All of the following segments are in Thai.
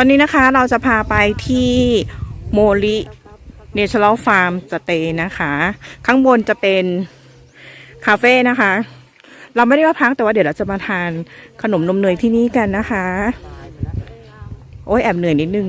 ตอนนี้นะคะเราจะพาไปที่โมลิเนเชอรัลฟาร์มสเตย์นะคะ ข้างบนจะเป็นคาเฟ่นะคะ เราไม่ได้มาพักแต่ว่าเดี๋ยวเราจะมาทานขนมนมเนยที่นี่กันนะคะ โอ้ยแอบเหนื่อยนิดนึง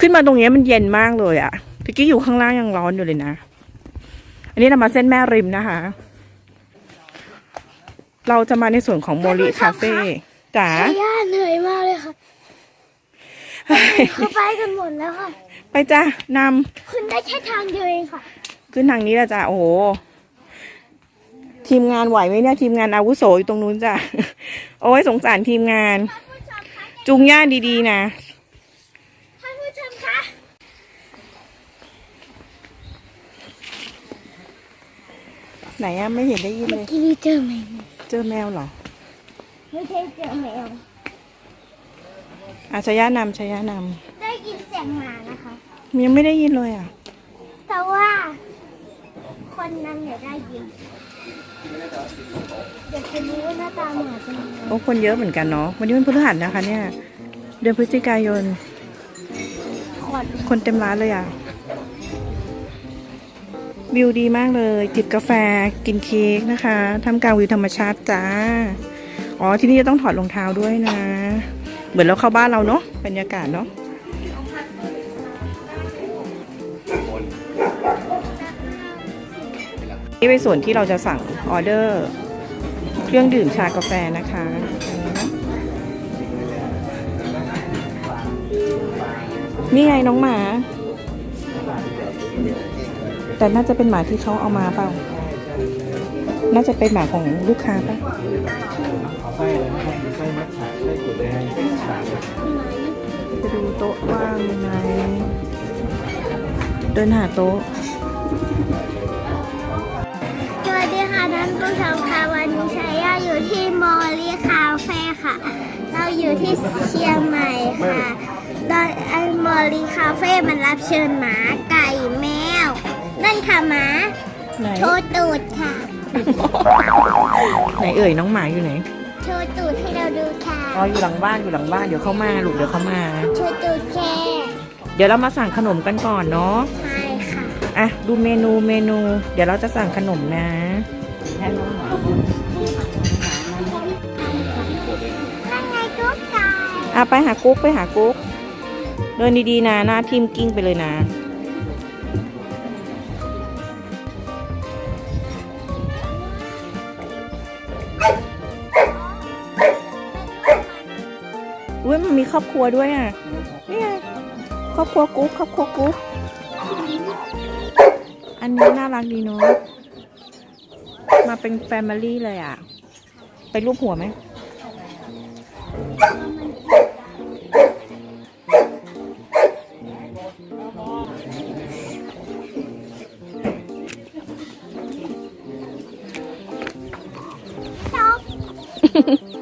ขึ้นมาตรงนี้มันเย็นมากเลยอะตะกี้อยู่ข้างล่างยังร้อนอยู่เลยนะ อันนี้เรามาเส้นแม่ริมนะคะ เราจะมาในส่วนของโมลิคาเฟ่จ๋า ย่าเหนื่อยมากเลยค่ะ เขาไปกันหมดแล้วค่ะ ไปจ้านำขึ้นได้แค่ทางเดียวเองค่ะ ขึ้นทางนี้ละจ้ะโอ้โหทีมงานไหวไหมเนี่ยทีมงานอาวุโสอยู่ตรงนู้นจ้ะโอ้ยสงสารทีมงาน จุงย่าดีๆนะท่านผู้ชมคะไหนอะไม่เห็นได้ยินเมื่เลอย กี้นี้เจอแมวเจอแมวเหรอ ไม่ใช่เจอแมว อาชยานำชยานได้ยินเสียงหมานะคะำยังไม่ได้ยินเลยอะ แต่ว่าคนนั้นเนี่ยได้ยินเดี๋ยวจะรู้ว่าหน้าตาหมาเป็นยังไงโอ้คนเยอะเหมือนกันเนาะวันนี้เป็นพฤหัสนะคะเนี่ย เดือนพฤศจิกายน ขอดคนเต็มร้านเลยอะ วิวดีมากเลย จิบกาแฟกินเค้กนะคะทำกลางวิวธรรมชาติจ้า อ๋อที่นี่จะต้องถอดรองเท้าด้วยนะ เหมือนเราเข้าบ้านเราเนาะบรรยากาศเนาะนี่เป็นส่วนที่เราจะสั่งออเดอร์ เครื่องดื่มชากาแฟนะคะนี่ไงน้องหมา แต่น่าจะเป็นหมาที่เขาเอามาเปล่า น่าจะเป็นหมาของลูกค้าป่ะไส้อะไส้มัทฉะไส้ถั่วแดง ไส้ฉาบไปดูโต๊ะว่างยังไงเดินหาโต๊ะสวัสดีค่ะท่านผู้ชมค่ะวันนี้ชายาอยู่ที่มอลลี่คาเฟ่ค่ะ เราอยู่ที่เชียงใหม่ค่ะโดยไอ้มอลลี่คาเฟ่มันรับเชิญหมาไก่แมว นั่นค่ะหมาไหนโชว์ตูดค่ะ ไหนเอ่ยน้องหมาอยู่ไหน โชว์ตูดให้เราดูค่ะอ๋ออยู่หลังบ้านอยู่หลังบ้านเดี๋ยวเข้ามาลูกเดี๋ยวเข้ามา โชว์ตูดแค่เดี๋ยวเรามาสั่งขนมกันก่อนเนาะใช่ค่ะอะดูเมนูเมนู เดี๋ยวเราจะสั่งขนมนะนั่นไงกุ๊กไก่อะไปหากุ๊กไปหากุ๊กเดินดีๆนะหน้าทิมกิ้งไปเลยนะ ครอบครัวด้วยอะนี่ไงครอบครัวกุ๊กครอบครัวกุ๊กอันนี้น่ารักดีเนาะมาเป็นแฟมิลี่เลยอะ ไปรูปหัวไหมชอบ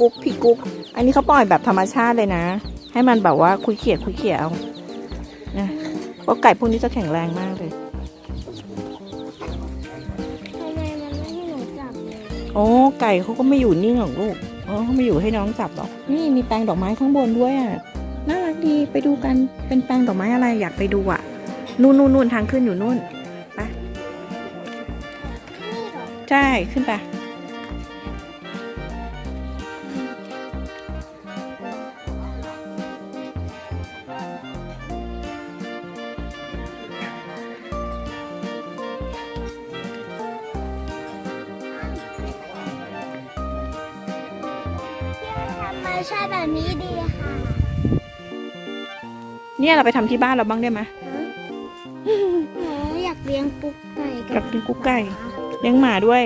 กุ๊กพี่กุ๊ก อันนี้เขาปล่อยแบบธรรมชาติเลยนะ ให้มันแบบว่าคุยเขียดคุยเขียดเอานะเพราะไก่พวกนี้จะแข็งแรงมากเลย ทำไมมันไม่ให้หนูจับเลยโอ้ไก่เขาก็ไม่อยู่นิ่งหรอกลูกอ๋อเขาไม่อยู่ให้น้องจับหรอกนี่มีแปลงดอกไม้ข้างบนด้วยอะ น่ารักดี ไปดูกัน เป็นแปลงดอกไม้อะไรอยากไปดูอะ นู่นนู่นนู่นทางขึ้นอยู่นู่นไปนี่เหรอ ใช่ ขึ้นไป ธรรมชาติแบบนี้ดีค่ะเนี่ยเราไปทำที่บ้านเราบ้างได้ไหม หนูอยากเลี้ยงปุ๊กไก่อยากเลี้ยงกุ๊กไก่ เลี้ยงหมาด้วย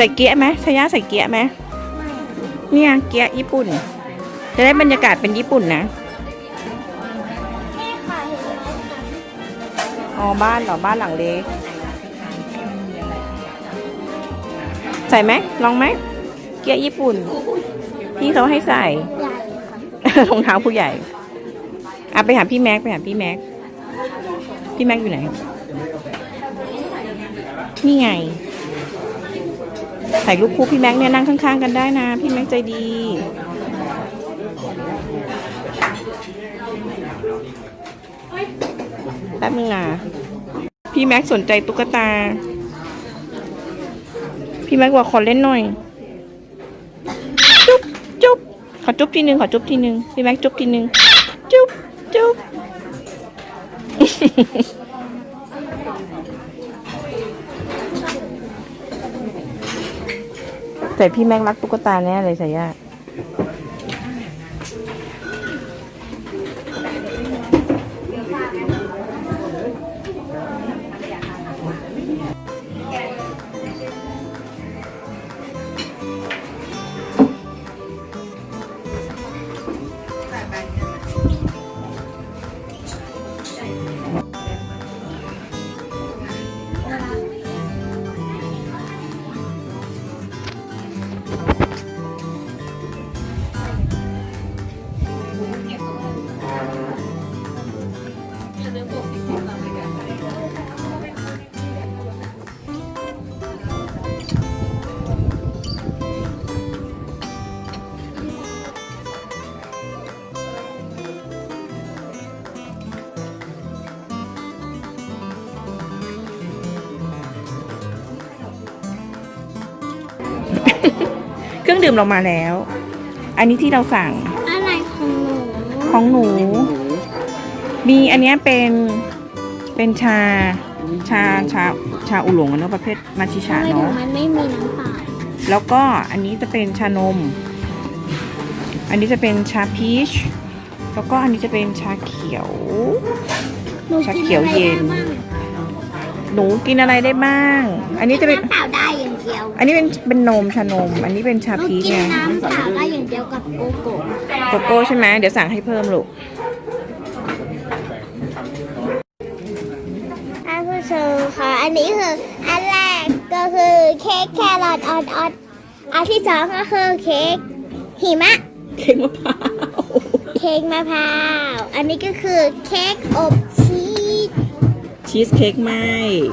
ส่เกี๊ยะไหมชายาใส่เกี๊ยะไหมเนี่ยเกี๊ยะญี่ปุ่น จะได้บรรยากาศเป็นญี่ปุ่นนะนี่ค่ะเห็นไหมคะอ๋อบ้านเหรอบ้านหลังเล็กใส่ไหมลองไหมเกียร์ญี่ปุ่นพี่เขาให้ใส่ใหญ่ค่ะรองเท้าผู้ใหญ่อะไปหาพี่แม็กไปหาพี่แม็กพี่แม็กอยู่ไหนนี่ไง ถ่ายรูปคู่พี่แม็กเนี่ยนั่งข้างๆกันได้นะ พี่แม็กใจดีแป๊บนึงนะพี่แม็กสนใจตุ๊กตา พี่แม็กบอกขอเล่นหน่อยจุ๊บจุ๊บขอจุ๊บทีหนึ่งขอจุ๊บทีหนึ่งพี่แม็กจุ๊บทีหนึ่งจุ๊บจุ๊บ แต่พี่แม็กรักตุ๊กตาแน่เลยสายยา รื่องดื่มเรามาแล้ว อันนี้ที่เราสั่งอะไรของหนูของหนู มีอันเนี้ยเป็นเป็นชาชาชาชาอุหลงอะเนาะประเภทมาชิทำชาไมถึงเนาะมันไม่มีน้ำเปล่าแล้วก็อันนี้จะเป็นชานม อันนี้จะเป็นชาพีช แล้วก็อันนี้จะเป็นชาเขียวหนูชากินเขียวอะไรเย็ได้นบ้างหนูกินอะไรได้บ้าง อันนี้จะเป็นน้ำเปล่าได้อย่างเดียวอันนี้เป็นเป็นนมชานม อันนี้เป็นชาหนูพีชกินไงน้ำเปล่าได้อย่างเดียวกับโกโก้โกโก้ใช่ไหมเดี๋ยวสั่งให้เพิ่มลูกท่านผู้ชมค่ะอันนี้คืออันแรกก็คือเค้กแครอทอ่อนๆอันที่สองก็คือเค้กหิมะ เค้กมะพร้าว เค้กมะพร้าว อันนี้ก็คือเค้กอบชีส ชีสเค้กไหม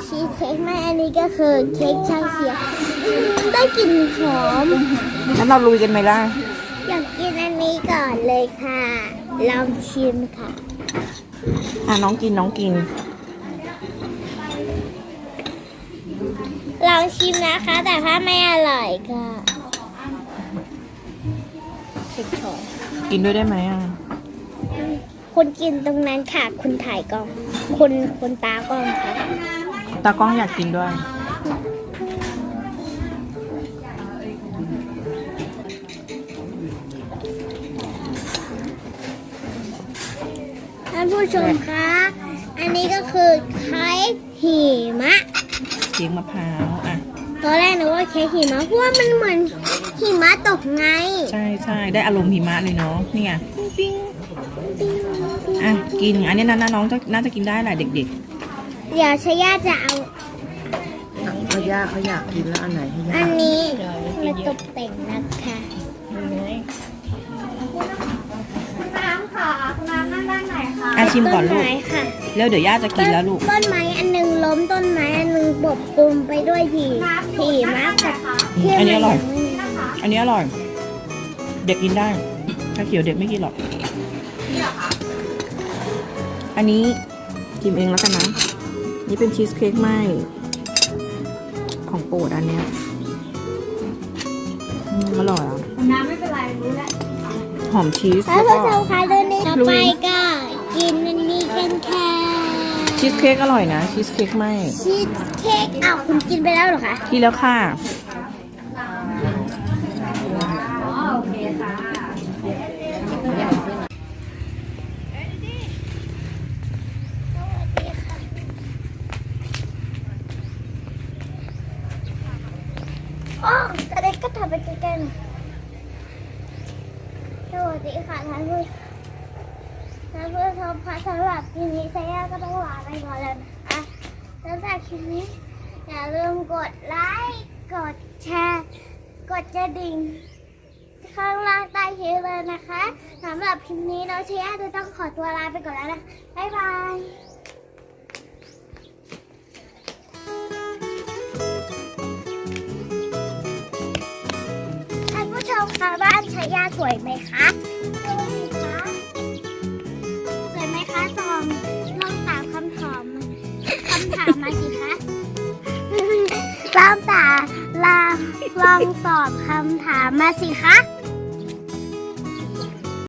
ชีสเค้กไหมอันนี้ก็คือเค้กชาเขียวอืมได้กลิ่นหอมงั้นเราลุยกันไหมล่ะ อยากกินอันนี้ก่อนเลยค่ะ ลองชิมค่ะ อะน้องกินน้องกิน ลองชิมนะคะ แต่ถ้าไม่อร่อยก็สิบช้อนกินด้วยได้ไหมอะ คุณกินตรงนั้นค่ะ คุณถ่ายกล้องคุณคุณตากล้องค่ะ ตากล้องอยากกินด้วย ท่านผู้ชมคะ อันนี้ก็คือเค้กหิมะเค้กมะพร้าวอะ ตอนแรกนึกว่าเค้กหิมะเพราะว่ามันเหมือน หิมะตกไง ใช่ใช่ได้อารมณ์หิมะเลยเนาะนี่ไงอะกินอันนี้นะน้องจะน่าจะกินได้แหละเด็กเดี๋ยวชายาจะเอาเขายากเขาอยากกินแล้วอันไหนให้ยาอักนนี้มาตกแต่งนะคะน้ำค่ะน้ำนั่งด้านไหนคะๆอะชิมก่อนลูต้กนไม้ค่ะแล้วเดี๋ยวย่าจะกินแล้วลูก ต้นไม้อันหนึงล้มต้นไม้อันหนึงปกคลุมไปด้วยหีหีมากค่ะอันนี้อร่อย อันนี้อร่อย เด็กกินได้ ถ้าเขียวเด็กไม่กินหรอกอันนี้กินเองแล้วกันนะ นี่เป็นชีสเค้กไหมของโปรดอันเนี้ยอืมอร่อยอะ น้ำไม่เป็นไรรู้แล้ว หอมชีสแล้แล้ววผู้ก็ชมคะเดินนี้ต่อลุไปย ก็กินอันนี้กันค่ะชีสเค้กอร่อยนะ ชีสเค้กไหมชีสเค้กอ้าวคุณกินไปแล้วเหรอคะ กินแล้วค่ะ อ๋อแต่เด็กก็ทำ ไปใกล้ๆหน่อยสวัสดีค่ะท่านผู้ท่านผู้ชมค่ะสำหรับคลิปนี้เซย่าก็ต้องลาไปก่อนแล้วนะคะสำหรับคลิปนี้อย่าลืมกดไลค์กดแชร์ กดกระดิ่งข้างล่างใต้คลิปเลยนะคะสำหรับคลิปนี้น้องเชีย่าจะต้องขอตัวลาไปก่อนแล้วนะบ๊ายบาย ย่าสวยไหมคะสวยคะสวยไหมคะตอมลองตอบคำถามคำถามมาสิคะลองตาลองลองตอบคำถามมาสิคะ